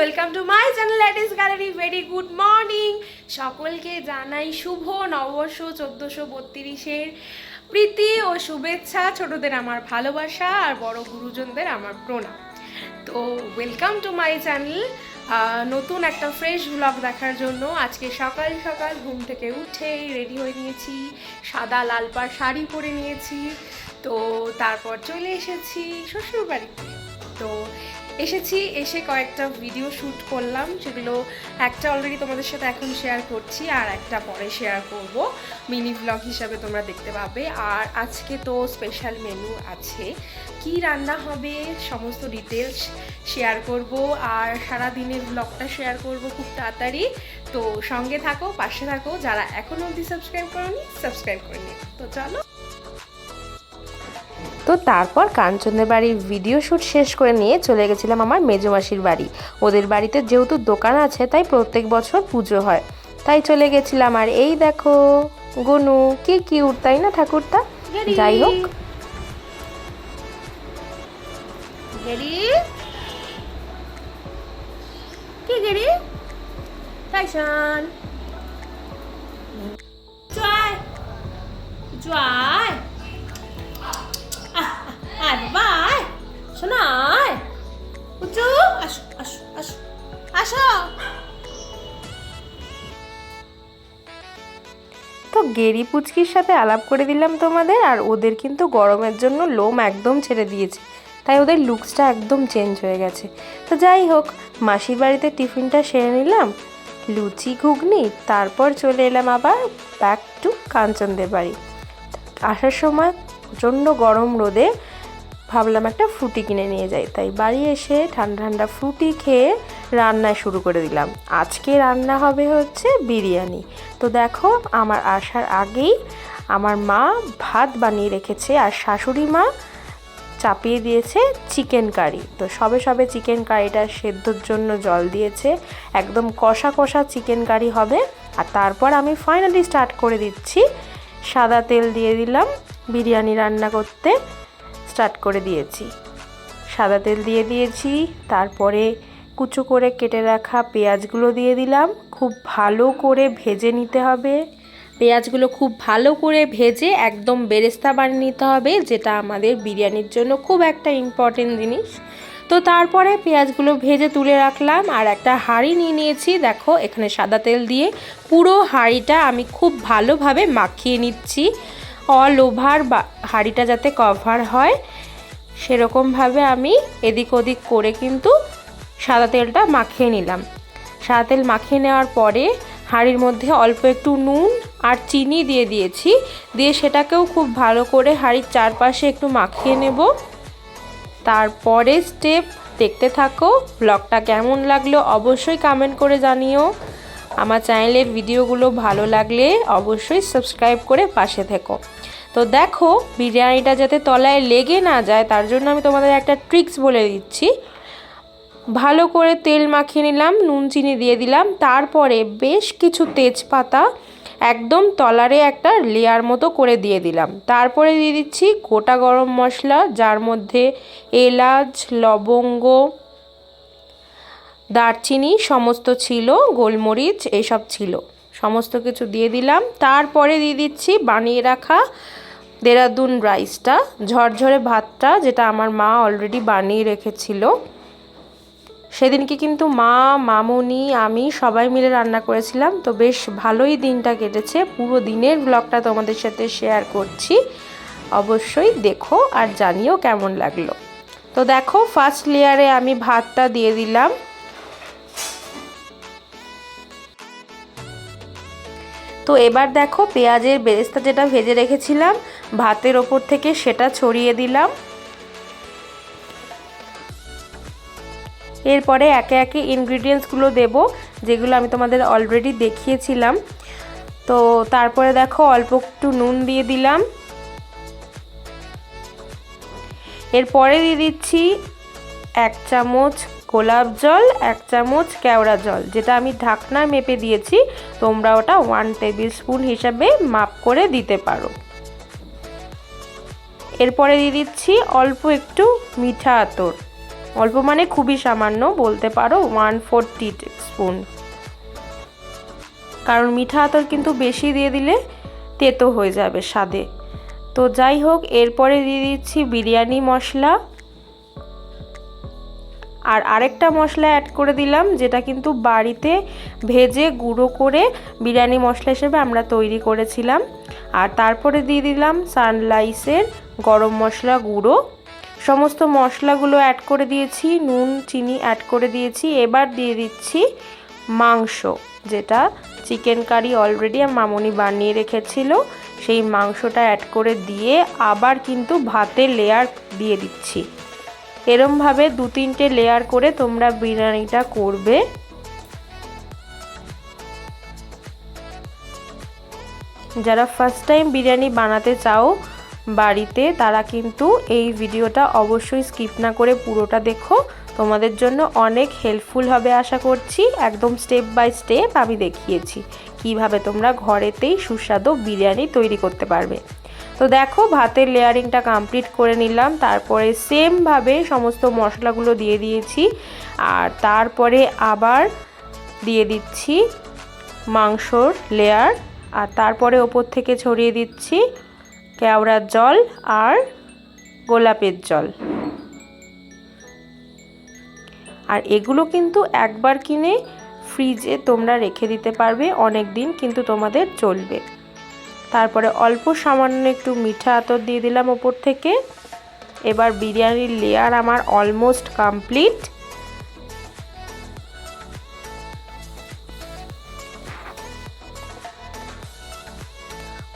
Welcome to my channel lattice gallery very good morning সকলকে জানাই শুভ নববর্ষ চোদ্দোশো বত্রিশের প্রীতি ও শুভেচ্ছা, ছোটদের আমার ভালোবাসা আর বড় গুরুজনদের আমার প্রণাম। তো ওয়েলকাম টু মাই চ্যানেল নতুন একটা ফ্রেশ ব্লগ দেখার জন্য আজকে সকাল সকাল ঘুম থেকে উঠে রেডি হয়ে নিয়েছি, সাদা লাল পাড় শাড়ি পরে নিয়েছি, তো তারপর চলে এসেছি শ্বশুর বাড়িতে তো এসেছি, এসে কয়েকটা ভিডিও শ্যুট করলাম, সেগুলো একটা অলরেডি তোমাদের সাথে এখন শেয়ার করছি আর একটা পরে শেয়ার করব। মিনি ব্লগ হিসাবে তোমরা দেখতে পাবে। আর আজকে তো স্পেশাল মেনু আছে। কি রান্না হবে, সমস্ত ডিটেলস শেয়ার করব। আর সারা দিনের ব্লগটা শেয়ার করব খুব তাড়াতাড়ি। তো সঙ্গে থাকো, পাশে থাকো। যারা এখনও অবধি সাবস্ক্রাইব করনি সাবস্ক্রাইব করে নিও। তো চলো। তো তারপর কাঞ্চনের বাড়ির ভিডিও শ্যুট শেষ করে নিয়ে চলে গেছিলাম আমার মেজমাসির বাড়ি। ওদের বাড়িতে যেহেতু দোকান আছে তাই প্রত্যেক বছর পুজো হয়। তাই চলে গেছিলাম। আর এই দেখো গনু কি কিউট তাই না ঠাকুরটা? যাই হোক। কি গেরি জয়। জয়। আসো। তো গেরি পুচকির সাথে আলাপ করে দিলাম তোমাদের, আর ওদের কিন্তু গরমের জন্য লোম একদম ছেড়ে দিয়েছে। তাই ওদের লুকসটা একদম চেঞ্জ হয়ে গেছে। তো যাই হোক, মাসির বাড়িতে টিফিনটা সেরে নিলাম, লুচি ঘুগনি, তারপর চলে এলাম আবার ব্যাক টু কাঞ্চনদের বাড়ি। আসার সময় প্রচণ্ড গরম রোদে ভাবলাম একটা ফ্রুটি কিনে নিয়ে যাই। তাই বাড়ি এসে ঠান্ডা ঠান্ডা ফ্রুটি খেয়ে রান্না শুরু করে দিলাম। আজকে রান্না হবে হচ্ছে বিরিয়ানি। তো দেখো, আমার আসার আগেই আমার মা ভাত বানিয়ে রেখেছে আর শাশুড়ি মা চাপিয়ে দিয়েছে চিকেন কারি। তো সবে সবে চিকেন কারিটা সেদ্ধর জন্য জল দিয়েছে। একদম কষা কষা চিকেন কারি হবে। আর তারপর আমি ফাইনালি স্টার্ট করে দিচ্ছি। সাদা তেল দিয়ে দিলাম বিরিয়ানি রান্না করতে। স্টার্ট করে দিয়েছি। সাদা তেল দিয়ে দিয়েছি, তারপরে কুচো করে কেটে রাখা পেঁয়াজগুলো দিয়ে দিলাম। খুব ভালো করে ভেজে নিতে হবে। পেঁয়াজগুলো খুব ভালো করে ভেজে একদম বেরেস্তা বানিয়ে নিতে হবে, যেটা আমাদের বিরিয়ানির জন্য খুব একটা ইম্পর্টেন্ট জিনিস। তো তারপরে পেঁয়াজগুলো ভেজে তুলে রাখলাম, আর একটা হাঁড়ি নিয়ে নিয়েছি। দেখো, এখানে সাদা তেল দিয়ে পুরো হাঁড়িটা আমি খুব ভালোভাবে মাখিয়ে নিচ্ছি। অল ওভার হাঁড়িটা যাতে কভার হয়, সেরকমভাবে আমি এদিক ওদিক করে কিন্তু সাদা তেলটা মাখিয়ে নিলাম। সাদা তেল মাখিয়ে নেওয়ার পরে হাঁড়ির মধ্যে অল্প একটু নুন আর চিনি দিয়ে দিয়েছি, দিয়ে সেটাকেও খুব ভালো করে হাঁড়ির চারপাশে একটু মাখিয়ে নেব। তারপরে স্টেপ দেখতে থাকো ব্লগটা কেমন লাগল অবশ্যই কমেন্ট করে জানিও। আমার চ্যানেলের ভিডিওগুলো ভালো লাগলে অবশ্যই সাবস্ক্রাইব করে পাশে থেকো। তো দেখো, বিরিয়ানিটা যাতে তলায় লেগে না যায়, তার জন্য আমি তোমাদের একটা ট্রিক্স বলে দিচ্ছি। ভালো করে তেল মাখিয়ে নিলাম, নুন, চিনি দিয়ে দিলাম, তারপরে বেশ কিছু তেজপাতা একদম তলারে একটা লেয়ার মতো করে দিয়ে দিলাম। তারপরে দিয়ে দিচ্ছি গোটা গরম মশলা, যার মধ্যে এলাচ, লবঙ্গ দারচিনি, সমস্ত ছিল, গোলমরিচ, এসব ছিল। সমস্ত কিছু দিয়ে দিলাম। তারপরে দিয়ে দিচ্ছি বানিয়ে রাখা দেরাদুন রাইসটা। ঝরঝরে ভাতটা যেটা আমার মা অলরেডি বানিয়ে রেখেছিল। সেদিনকে কিন্তু মা, মামুনি, আমি সবাই মিলে রান্না করেছিলাম। তো বেশ ভালোই দিনটা কেটেছে। পুরো দিনের ব্লগটা তোমাদের সাথে শেয়ার করছি। অবশ্যই দেখো আর জানিও কেমন লাগল। তো দেখো ফার্স্ট লেয়ারে আমি ভাতটা দিয়ে দিলাম। তো এবার দেখো পেঁয়াজের বেরেস্তা যেটা ভেজে রেখেছিলাম, ভাতের ওপর থেকে সেটা ছড়িয়ে দিলাম। এরপরে একে একে ইনগ্রিডিয়েন্টসগুলো দেব, যেগুলো আমি তোমাদের অলরেডি দেখিয়েছিলাম। তো তারপরে দেখো অল্প একটু নুন দিয়ে দিলাম। এরপরে দিয়ে দিচ্ছি এক চামচ গোলাপ জল, এক চামচ কেওড়া জল, যেটা আমি ঢাকনা মেপে দিয়েছি। তোমরা ওটা ওয়ান টেবিল স্পুন হিসাবে মাপ করে দিতে পারো। এরপরে দিয়ে দিচ্ছি অল্প একটু মিঠা আতর। অল্প মানে খুবই সামান্য, বলতে পারো ওয়ান ফোর টি স্পুন কারণ মিঠা আতর কিন্তু বেশি দিয়ে দিলে তেতো হয়ে যাবে স্বাদে। তো যাই হোক, এরপরে দিয়ে দিচ্ছি বিরিয়ানি মশলা। আর আরেকটা মশলা অ্যাড করে দিলাম, যেটা কিন্তু বাড়িতে ভেজে গুঁড়ো করে বিরিয়ানি মশলা হিসেবে আমরা তৈরি করেছিলাম। আর তারপরে দিয়ে দিলাম সানলাইসের গরম মশলা গুঁড়ো। সমস্ত মশলাগুলো অ্যাড করে দিয়েছি, নুন, চিনি অ্যাড করে দিয়েছি। এবার দিয়ে দিচ্ছি মাংস, যেটা চিকেন কারি অলরেডি মামনি বানিয়ে রেখেছিল। সেই মাংসটা অ্যাড করে দিয়ে আবার কিন্তু ভাতের লেয়ার দিয়ে দিচ্ছি। এরমভাবে দু তিনটে লেয়ার করে তোমরা বিরিয়ানিটা করবে। যারা ফার্স্ট টাইম বিরিয়ানি বানাতে চাও বাড়িতে, তারা কিন্তু এই ভিডিওটা অবশ্যই স্কিপ না করে পুরোটা দেখো। তোমাদের জন্য অনেক হেল্পফুল হবে আশা করছি। একদম স্টেপ বাই স্টেপ আমি দেখিয়েছি কীভাবে তোমরা ঘরেতেই সুস্বাদু বিরিয়ানি তৈরি করতে পারবে। তো দেখো, ভাতের লেয়ারিংটা কমপ্লিট করে নিলাম। তারপরে সেমভাবে সমস্ত মশলাগুলো দিয়ে দিয়েছি। আর তারপরে আবার দিয়ে দিচ্ছি মাংসর লেয়ার আর তারপরে ওপর থেকে ছড়িয়ে দিচ্ছি কেওড়ার জল আর গোলাপের জল। আর এগুলো কিন্তু একবার কিনে ফ্রিজে তোমরা রেখে দিতে পারবে অনেক দিন কিন্তু তোমাদের চলবে। তারপরে অল্প সামান্য একটু মিঠা আতর দিয়ে দিলাম ওপর থেকে। এবার বিরিয়ানির লেয়ার আমার অলমোস্ট কমপ্লিট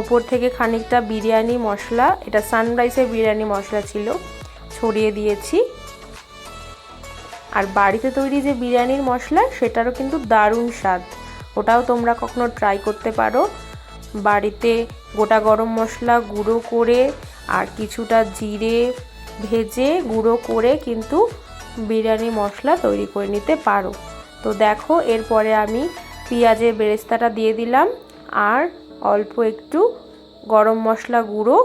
ওপর থেকে খানিকটা বিরিয়ানি মশলা, এটা সানরাইসের বিরিয়ানি মশলা ছিল, ছড়িয়ে দিয়েছি। আর বাড়িতে তৈরি যে বিরিয়ানির মশলা, সেটারও কিন্তু দারুণ স্বাদ। ওটাও তোমরা কখনো ট্রাই করতে পারো। বাড়িতে গোটা গরম মশলা গুঁড়ো করে আর কিছুটা জিরে ভেজে গুঁড়ো করে কিন্তু বিরিয়ানি মশলা তৈরি করে নিতে পারো। তো দেখো, এরপরে আমি পেঁয়াজের বেরেস্তাটা দিয়ে দিলাম আর অল্প একটু গরম মশলা গুঁড়ো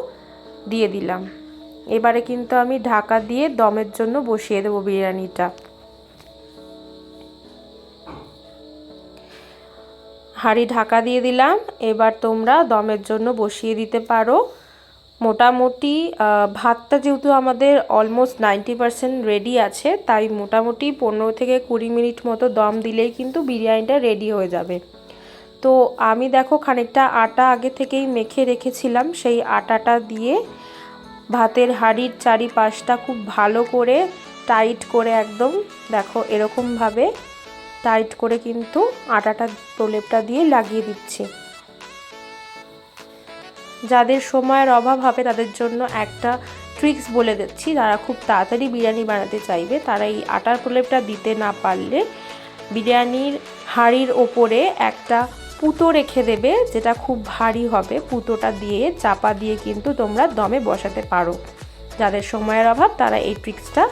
দিয়ে দিলাম। এবারে কিন্তু আমি ঢাকা দিয়ে দমের জন্য বসিয়ে দেবো বিরিয়ানিটা। হাঁড়ি ঢাকা দিয়ে দিলাম। এবার তোমরা দমের জন্য বসিয়ে দিতে পারো। মোটামুটি ভাতটা যেহেতু আমাদের অলমোস্ট নাইনটি পারসেন্ট রেডি আছে, তাই মোটামুটি পনেরো থেকে কুড়ি মিনিট মতো দম দিলেই কিন্তু বিরিয়ানিটা রেডি হয়ে যাবে। তো আমি দেখো খানিকটা আটা আগে থেকেই মেখে রেখেছিলাম। সেই আটাটা দিয়ে ভাতের হাঁড়ির চারিপাশটা খুব ভালো করে টাইট করে একদম দেখো এরকমভাবে টাইট করে কিন্তু আটাটা প্রলেপটা দিয়ে লাগিয়ে দিচ্ছি। যাদের সময়ের অভাব হবে তাদের জন্য একটা ট্রিক্স বলে দিচ্ছি, যারা খুব তাড়াতাড়ি বিরিয়ানি বানাতে চাইবে, তারা এই আটার প্রলেপটা দিতে না পারলে বিরিয়ানির হাঁড়ির ওপরে একটা পুতো রেখে দেবে, যেটা খুব ভারী হবে। পুতোটা দিয়ে, চাপা দিয়ে কিন্তু তোমরা দমে বসাতে পারো। যাদের সময়ের অভাব তারা এই ট্রিক্সটা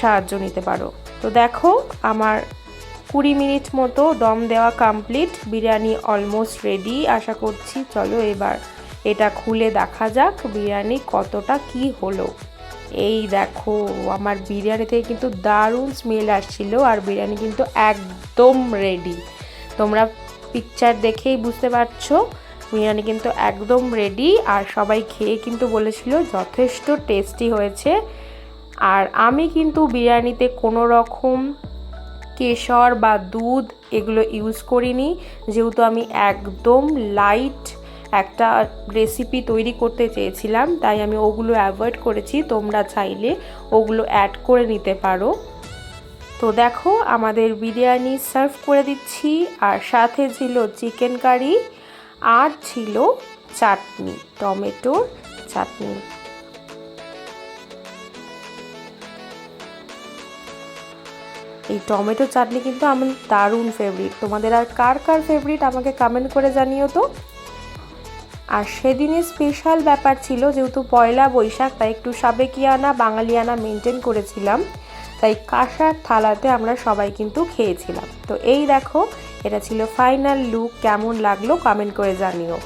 সাহায্য নিতে পারো। তো দেখো, আমার কুড়ি মিনিট মতো দম দেওয়া কমপ্লিট বিরিয়ানি অলমোস্ট রেডি আশা করছি চলো এবার এটা খুলে দেখা যাক বিরিয়ানি কতটা কি হলো। এই দেখো, আমার বিরিয়ানি থেকে কিন্তু দারুণ স্মেল আসছিল আর বিরিয়ানি কিন্তু একদম রেডি তোমরা পিকচার দেখেই বুঝতে পারছ, বিরিয়ানি কিন্তু একদম রেডি আর সবাই খেয়ে কিন্তু বলেছিল যথেষ্ট টেস্টি হয়েছে। আর আমি কিন্তু বিরিয়ানিতে কোনো রকম কেশর বা দুধ এগুলো ইউজ করিনি। যেহেতু আমি একদম লাইট একটা রেসিপি তৈরি করতে চেয়েছিলাম, তাই আমি ওগুলো অ্যাভয়েড করেছি। তোমরা চাইলে ওগুলো অ্যাড করে নিতে পারো। তো দেখো, আমাদের বিরিয়ানি সার্ভ করে দিচ্ছি। আর সাথে ছিল চিকেন কারি আর ছিল চাটনি, টমেটোর চাটনি। এই টমেটো চাটনি কিন্তু আমার দারুণ ফেভারিট তোমাদের আর কার কার ফেভারিট আমাকে কমেন্ট করে জানিও তো। আর সেদিনের স্পেশাল ব্যাপার ছিল, যেহেতু পয়লা বৈশাখ, তাই একটু সাবেকিয়ানা, বাঙালিয়ানা মেনটেন করেছিলাম। তাই কাঁসার থালাতে আমরা সবাই কিন্তু খেয়েছিলাম। তো এই দেখো, এটা ছিল ফাইনাল লুক কেমন লাগল কমেন্ট করে জানিও।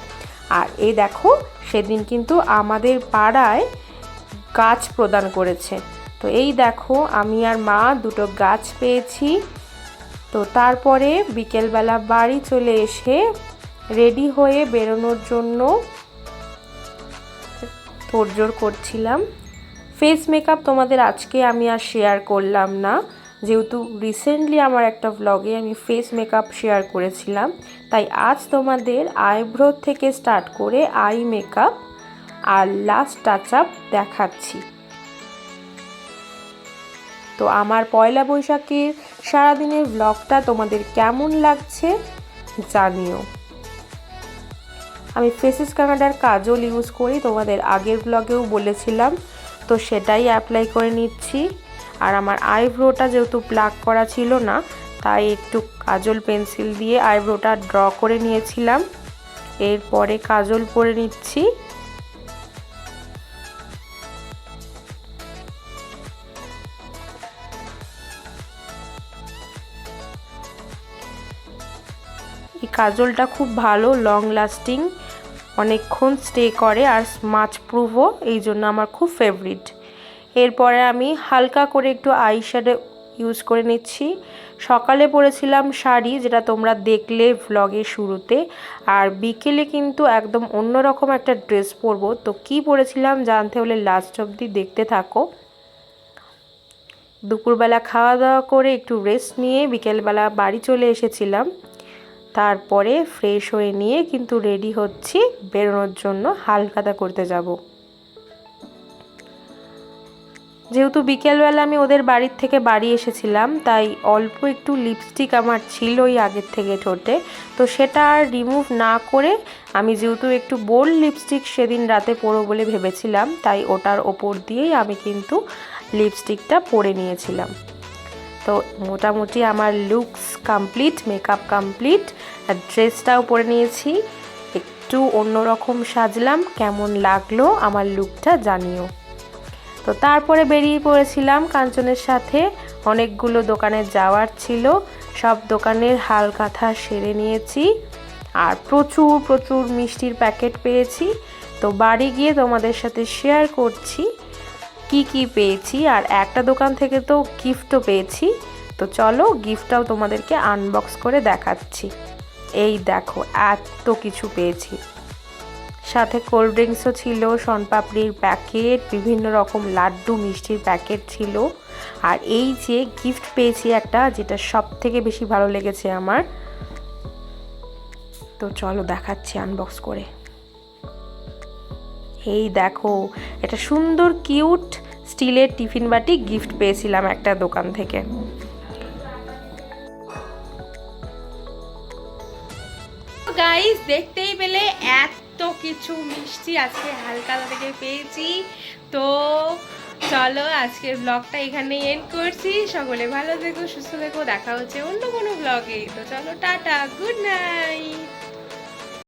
আর এই দেখো, সেদিন কিন্তু আমাদের পাড়ায় গাছ প্রদান করেছে। তো এই দেখো, আমি আর মা দুটো গাছ পেয়েছি। তো তারপরে বিকেলবেলা বাড়ি চলে এসে রেডি হয়ে বেরোনোর জন্য তোড়জোড় করছিলাম। ফেস মেকআপ তোমাদের আজকে আমি আর শেয়ার করলাম না। যেহেতু রিসেন্টলি আমার একটা ব্লগে আমি ফেস মেকআপ শেয়ার করেছিলাম, তাই আজ তোমাদের আইব্রো থেকে স্টার্ট করে আই মেকআপ আর লাস্ট টাচ আপ দেখাচ্ছি। তো আমার পয়লা বৈশাখের সারাদিনের ব্লগটা তোমাদের কেমন লাগছে জানিও। আমি ফেসেস কানাডার কাজল ইউজ করি, তোমাদের আগের ব্লগেও বলেছিলাম, তো সেটাই অ্যাপ্লাই করে নিচ্ছি। আর আমার আইব্রোটা যেহেতু প্লাক করা ছিল না, তাই একটু কাজল পেন্সিল দিয়ে আইব্রোটা ড্র করে নিয়েছিলাম। এরপরে কাজল পরে নিচ্ছি। কাজলটা খুব ভালো লং লাস্টিং অনেকক্ষণ স্টে করে আর স্মাচ প্রুফও এই জন্য আমার খুব ফেভারিট এরপরে আমি হালকা করে একটু আই শ্যাডো ইউজ করে নিচ্ছি। সকালে পরেছিলাম শাড়ি, যেটা তোমরা দেখলে ভ্লগের শুরুতে। আর বিকেলে কিন্তু একদম অন্যরকম একটা ড্রেস পরবো। তো কি পরেছিলাম জানতে হলে লাস্ট অবধি দেখতে থাকো। দুপুরবেলা খাওয়া দাওয়া করে একটু রেস্ট নিয়ে বিকেলবেলা বাড়ি চলে এসেছিলাম। তারপরে ফ্রেশ হয়ে নিয়ে কিন্তু রেডি হচ্ছি বেরোনোর জন্য হালখাতা করতে যাব। যেহেতু বিকেলবেলা আমি ওদের বাড়ির থেকে বাড়ি এসেছিলাম, তাই অল্প একটু লিপস্টিক আমার ছিল ছিলই আগের থেকে ঠোঁটে। তো সেটা আর রিমুভ না করে আমি যেহেতু একটু বোল্ড লিপস্টিক সেদিন রাতে পরো বলে ভেবেছিলাম, তাই ওটার ওপর দিয়েই আমি কিন্তু লিপস্টিকটা পরে নিয়েছিলাম। তো মোটামুটি আমার লুকস কমপ্লিট মেকআপ কমপ্লিট আর ড্রেসটাও পরে নিয়েছি। একটু অন্যরকম সাজলাম, কেমন লাগল আমার লুকটা জানিও। তো তারপরে বেরিয়ে পড়েছিলাম কাঞ্চনের সাথে, অনেকগুলো দোকানে যাওয়ার ছিল, সব দোকানের হাল কাঁথা সেরে নিয়েছি, আর প্রচুর প্রচুর মিষ্টির প্যাকেট পেয়েছি। তো বাড়ি গিয়ে তোমাদের সাথে শেয়ার করছি। কি কি পেয়েছি আর একটা দোকান থেকে তো গিফটও পেয়েছি। তো চলো গিফটটাও তোমাদেরকে আনবক্স করে দেখাচ্ছি। এই দেখো, এত কিছু পেয়েছি। সাথে কোল্ড ড্রিঙ্কসও ছিল, শনপাপড়ির প্যাকেট বিভিন্ন রকম লাড্ডু, মিষ্টির প্যাকেট ছিল। আর এই যে গিফট পেয়েছি একটা, যেটা সব থেকে বেশি ভালো লেগেছে আমার। তো চলো দেখাচ্ছি আনবক্স করে। এই দেখো, এটা সুন্দর কিউট স্টিলের টিফিন বাটি গিফট পেয়েছিলাম একটা দোকান থেকে। গাইস দেখতেই পেলে এত কিছু মিষ্টি আজকে হালকালা থেকে পেয়েছি। তো চলো আজকের ব্লগটা এখানে এন্ড করছি। সকলে ভালো থেকো, সুস্থ থেকো, দেখা হচ্ছে অন্য কোনো ব্লগে তো চলো, টাটা গুড নাইট